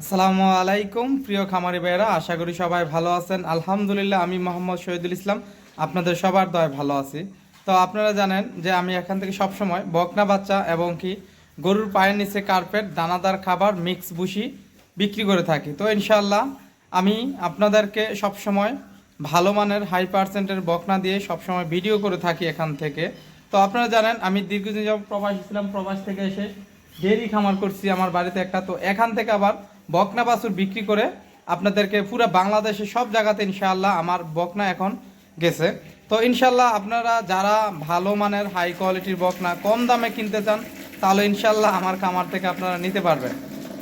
আসসালামু আলাইকুম, প্রিয় খামারি ভাইয়েরা, আশা করি সবাই ভালো আছেন। আলহামদুলিল্লাহ, আমি মোহাম্মদ শহীদুল ইসলাম, আপনাদের সবার দয় ভালো আছি। তো আপনারা জানেন যে আমি এখান থেকে সবসময় বকনা বাচ্চা এবং কি গরুর পায়ের নিচে কার্পেট, দানাদার খাবার, মিক্স বুসি বিক্রি করে থাকি। তো ইনশাল্লাহ আমি আপনাদেরকে সবসময় ভালো মানের হাই পার্সেন্টের বকনা দিয়ে সবসময় ভিডিও করে থাকি এখান থেকে। তো আপনারা জানেন, আমি দীর্ঘদিন যখন প্রবাসী ছিলাম, প্রবাস থেকে এসে ডেরি খামার করছি আমার বাড়িতে একটা। তো এখান থেকে আবার বকনা বাছুর বিক্রি করে আপনাদেরকে পুরো বাংলাদেশে সব জায়গাতে ইনশাআল্লাহ আমার বকনা এখন গেছে। তো ইনশাল্লাহ আপনারা যারা ভালো মানের হাই কোয়ালিটির বকনা কম দামে কিনতে চান, তাহলে ইনশাল্লাহ আমার খামার থেকে আপনারা নিতে পারবেন।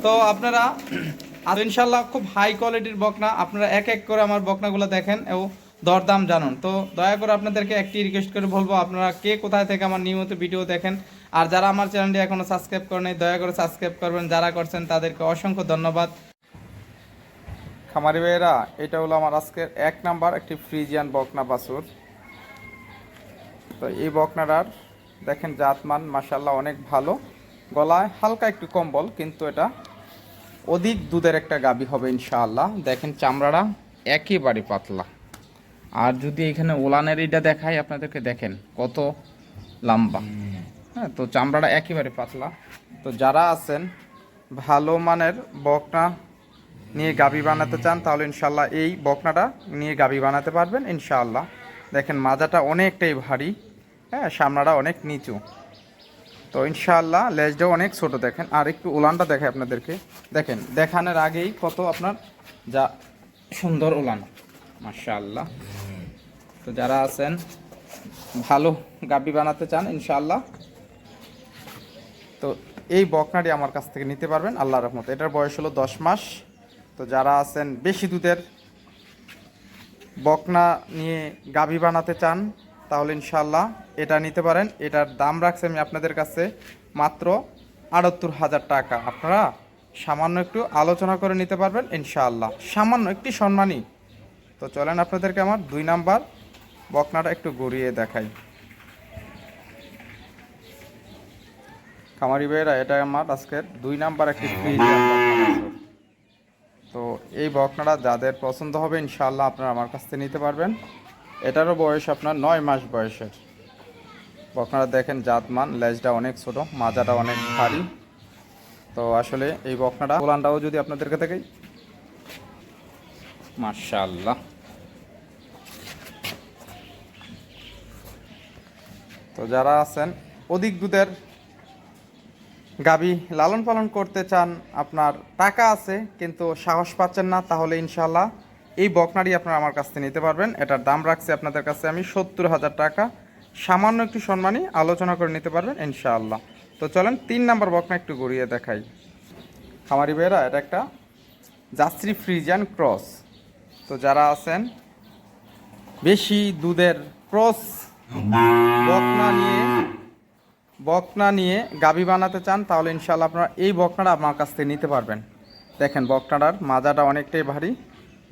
তো আপনারা আর ইনশাল্লাহ খুব হাই কোয়ালিটির বকনা, আপনারা এক এক করে আমার বকনাগুলো দেখেন এবং দরদাম জানুন। তো দয়া করে আপনাদেরকে একটি রিকোয়েস্ট করে বলব, আপনারা কে কোথায় থেকে আমার নিয়মিত ভিডিও দেখেন আর যারা আমার চ্যানেলটি এখনও সাবস্ক্রাইব করেন দয়া করে সাবস্ক্রাইব করবেন। যারা করছেন তাদেরকে অসংখ্য ধন্যবাদ। খামারি ভাইয়েরা এটা হলো আমার আজকের এক নাম্বার একটি ফ্রিজিয়ান বকনা বাছুর। তো এই বকনাটার দেখেন জাতমান মাসাল্লাহ অনেক ভালো। গলায় হালকা একটু কম্বল কিন্তু এটা অধিক দুধের একটা গাবি হবে ইনশাআল্লাহ। দেখেন চামড়াটা একেবারে পাতলা। আর যদি এখানে ওলানের এটা দেখায় আপনাদেরকে দেখেন কত লম্বা। হ্যাঁ তো চামড়াটা একেবারে পাতলা। তো যারা আছেন, ভালো মানের বকনা নিয়ে গাবি বানাতে চান, তাহলে ইনশাল্লাহ এই বকনাটা নিয়ে গাবি বানাতে পারবেন, ইনশাআল্লাহ। দেখেন, মাজাটা অনেকটাই ভারী হ্যাঁ সামনাটা অনেক নিচু। তো ইনশাআল্লাহ, লেজটাও অনেক ছোট, দেখেন। আর একটু উলানটা দেখায় আপনাদেরকে। দেখেন, দেখানোর আগেই কত আপনার, যা সুন্দর উলান মাশাআল্লাহ। তো যারা আছেন, ভালো গাবি বানাতে চান, ইনশাআল্লাহ। তো এই বকনাটি আমার কাছ থেকে নিতে পারবেন, আল্লাহ রহমত। এটার বয়স হলো দশ মাস। তো যারা আছেন, বেশি দুধের বকনা নিয়ে গাভী বানাতে চান, তাহলে ইনশাল্লাহ এটা নিতে পারেন। এটার দাম রাখছি আমি আপনাদের কাছে মাত্র আটাত্তর হাজার টাকা। আপনারা সামান্য একটু আলোচনা করে নিতে পারবেন, ইনশাআল্লাহ। সামান্য একটি সম্মানী। তো চলেন আপনাদেরকে আমার দুই নাম্বার বকনাটা একটু গড়িয়ে দেখাই। খামারি ভাইয়েরা, এটা আমার আজকের দুই নাম্বার একটি ফ্রিজ তো এই বকনাটা যাদের পছন্দ হবে ইনশাল্লাহ আপনারা আমার কাছ থেকে নিতে পারবেন। এটারও বয়স আপনার নয় মাস বয়সের। বকনাটা দেখেন জাতমান, লেজটা অনেক ছোট, মাজাটা অনেক ভারী। তো আসলে এই বকনাটা পোলানটাও যদি আপনাদেরকে থেকে মাশাআল্লাহ। তো যারা আছেন, অধিক দুধের গাবি লালন পালন করতে চান, আপনার টাকা আছে, কিন্তু সাহস পাচ্ছেন না, তাহলে ইনশাল্লাহ এই বকনারি আপনারা আমার কাছ থেকে নিতে পারবেন। এটার দাম রাখছি আপনাদের কাছে আমি সত্তর হাজার টাকা। সামান্য একটু সম্মানী আলোচনা করে নিতে পারবেন ইনশাআল্লাহ। তো চলেন, তিন নাম্বার বকনা একটু ঘুরিয়ে দেখাই। খামারি বেরা এটা একটা যাত্রী ফ্রিজিয়ান ক্রস। তো যারা আছেন, বেশি দুধের ক্রস বকনা নিয়ে বকনা নিয়ে গাবি বানাতে চান, তাহলে ইনশাল্লাহ আপনারা এই বকনাটা আমার কাছ থেকে নিতে পারবেন। দেখেন বকনাটার মাজাটা অনেকটাই ভারী,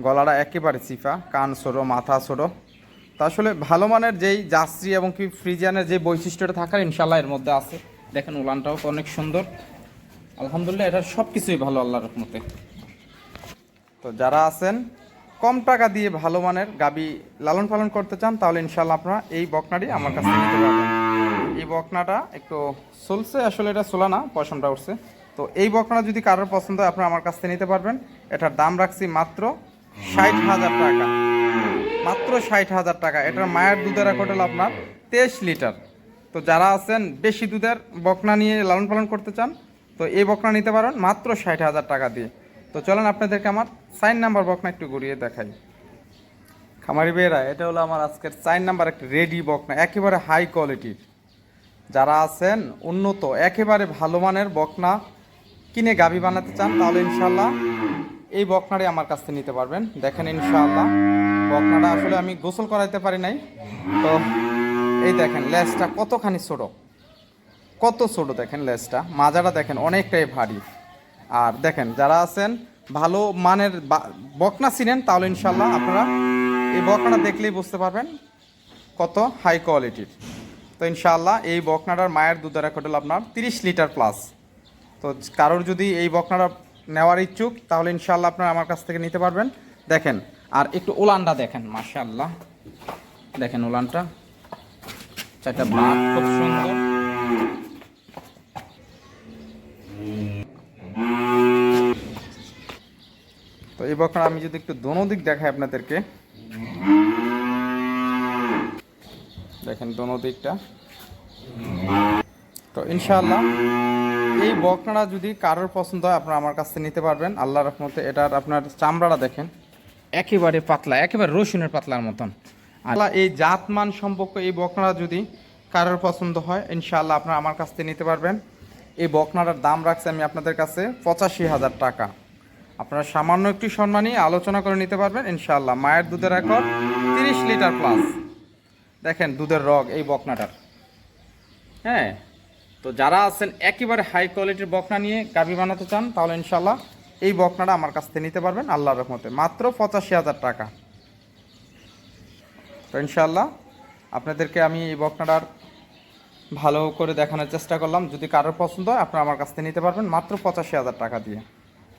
গলাটা একেবারে চিফা কান ছোটো, মাথা ছোটো। তা আসলে ভালো মানের যেই জাস্ত্রী এবং কি ফ্রিজিয়ানের যে বৈশিষ্ট্যটা থাকার ইনশাল্লাহ এর মধ্যে আছে। দেখেন উলানটাও তো অনেক সুন্দর। আলহামদুলিল্লাহ এটার সব কিছুই ভালো আল্লাহর রহমতে। তো যারা আছেন, কম টাকা দিয়ে ভালো মানের গাবি লালন পালন করতে চান, তাহলে ইনশাল্লাহ আপনারা এই বকনাটি আমার কাছে নিতে পারবেন। এই বকনাটা একটু চলছে আসলে এটা চলা না পশমটা উঠছে। তো এই বকনা যদি কারোর পছন্দ হয় আপনারা আমার কাছ থেকে নিতে পারবেন। এটার দাম রাখছি মাত্র ষাট হাজার টাকা। মাত্র ষাট হাজার টাকা। এটার মায়ের দুধের হলো আপনার তেইশ লিটার। তো যারা আছেন বেশি দুধের বকনা নিয়ে লালন পালন করতে চান, তো এই বকনা নিতে পারেন মাত্র ষাট হাজার টাকা দিয়ে। তো চলেন আপনাদেরকে আমার সাইন নাম্বার বকনা একটু ঘুরিয়ে দেখাই। খামারি বেয়েরা এটা হলো আমার আজকের চার নাম্বার, একটা রেডি বকনা, একেবারে হাই কোয়ালিটির যারা আছেন উন্নত, একেবারে ভালো মানের বকনা কিনে গাবি বানাতে চান, তাহলে ইনশাল্লাহ এই বকনাটি আমার কাছ থেকে নিতে পারবেন। দেখেন ইনশাআল্লাহ বকনাটা আসলে আমি গোসল করাইতে পারি নাই। তো এই দেখেন লেসটা কতখানি ছোট, কত ছোট দেখেন লেসটা। মাজাটা দেখেন অনেকটাই ভারী। আর দেখেন যারা আছেন ভালো মানের বকনা চিনেন, তাহলে ইনশাল্লাহ আপনারা এই বকনাটা দেখলেই বুঝতে পারবেন কত হাই কোয়ালিটির তো ইনশাআল্লাহ এই বকনাটার মায়ের দুধের হলো আপনার তিরিশ লিটার প্লাস তো কারোর যদি এই বকনাটা নেওয়ার ইচ্ছুক, তাহলে ইনশাল্লাহ আপনারা আমার কাছ থেকে নিতে পারবেন। দেখেন, আর একটু উলানটা দেখেন, মাশাআল্লাহ। দেখেন উলানটা চারটা বাট খুব সুন্দর। তো এই বকনা আমি যদি একটু দোনো দিক দেখাই আপনাদেরকে। দেখেন দোনো দিকটা। তো ইনশাআল্লাহ, এই বকনাটা যদি কারোর পছন্দ হয়, আপনারা আমার কাছ থেকে নিতে পারবেন। আল্লাহ রহমতে এটার আপনার চামড়াটা দেখেন, একেবারে পাতলা, একেবারে রসুনের পাতলার মতন। আল্লাহ এই জাতমান সম্পর্ক এই বকনাটা যদি কারোর পছন্দ হয়, ইনশাআল্লাহ আপনারা আমার কাছ থেকে নিতে পারবেন। এই বকনাটার দাম রাখছি আমি আপনাদের কাছে পঁচাশি হাজার টাকা। আপনারা সামান্য একটু সম্মানই আলোচনা করে নিতে পারবেন, ইনশাআল্লাহ। মায়ের দুধের রেকর্ড তিরিশ লিটার প্লাস দেখেন দুধের রগ এই বকনাটার। হ্যাঁ তো যারা আছেন একেবারে হাই কোয়ালিটির বকনা নিয়ে গাভি বানাতে চান, তাহলে ইনশাল্লাহ এই বকনাটা আমার কাছ থেকে নিতে পারবেন আল্লাহ রহমতে। মাত্র পঁচাশি হাজার টাকা। তো ইনশাল্লাহ আপনাদেরকে আমি এই বকনাটার ভালো করে দেখানোর চেষ্টা করলাম। যদি কারোর পছন্দ হয়, আপনারা আমার কাছ থেকে নিতে পারবেন মাত্র পঁচাশি হাজার টাকা দিয়ে।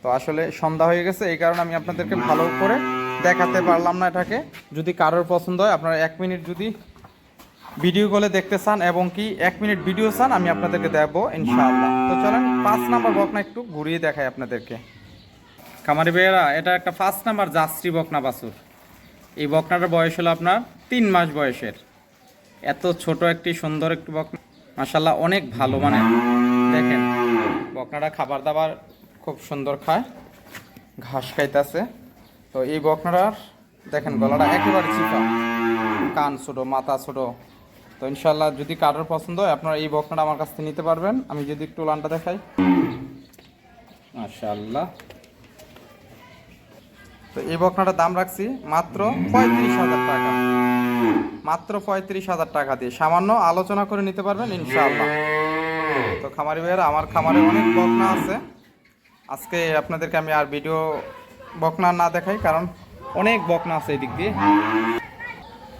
তো আসলে সন্ধ্যা হয়ে গেছে, এই কারণে আমি আপনাদেরকে ভালো করে দেখাতে পারলাম না এটাকে। যদি কারোর পছন্দ হয়, আপনারা এক মিনিট যদি ভিডিও কলে দেখতে চান এবং কি এক মিনিট ভিডিও চান, আমি আপনাদেরকে দেবো, ইনশাআল্লাহ। তো চলেন, পাঁচ নাম্বার বকনা একটু ঘুরিয়ে দেখাই আপনাদেরকে। কামারি বেয়েরা এটা একটা পাঁচ নাম্বার যাত্রী বকনা বাছুর। এই বকনাটার বয়স হলো আপনার তিন মাস বয়সের। এত ছোট একটি সুন্দর একটি বকনা। মাসাল্লাহ অনেক ভালো মানে দেখেন, বকনাটা খাবার দাবার খুব সুন্দর খায়, ঘাস খাইতেছে। তো এই বকনাটার, দেখেন, গলাটা একেবারে চিপা কান ছোটো, মাথা ছোটো। তো ইনশাল্লাহ যদি কারোর পছন্দ হয়, আপনারা এই বকনাটা আমার কাছ থেকে নিতে পারবেন। আমি যদি একটু লানটা দেখাই। মাশাল্লাহ তো এই বকনাটার দাম রাখছি মাত্র পঁয়ত্রিশ হাজার টাকা। মাত্র পঁয়ত্রিশ হাজার টাকা দিয়ে। সামান্য আলোচনা করে নিতে পারবেন, ইনশাআল্লাহ। তো খামারি ভাইয়েরা, আমার খামারে অনেক বকনা আছে। আজকে আপনাদেরকে আমি আর ভিডিও বকনা না দেখাই, কারণ অনেক বকনা আছে এই দিক দিয়ে।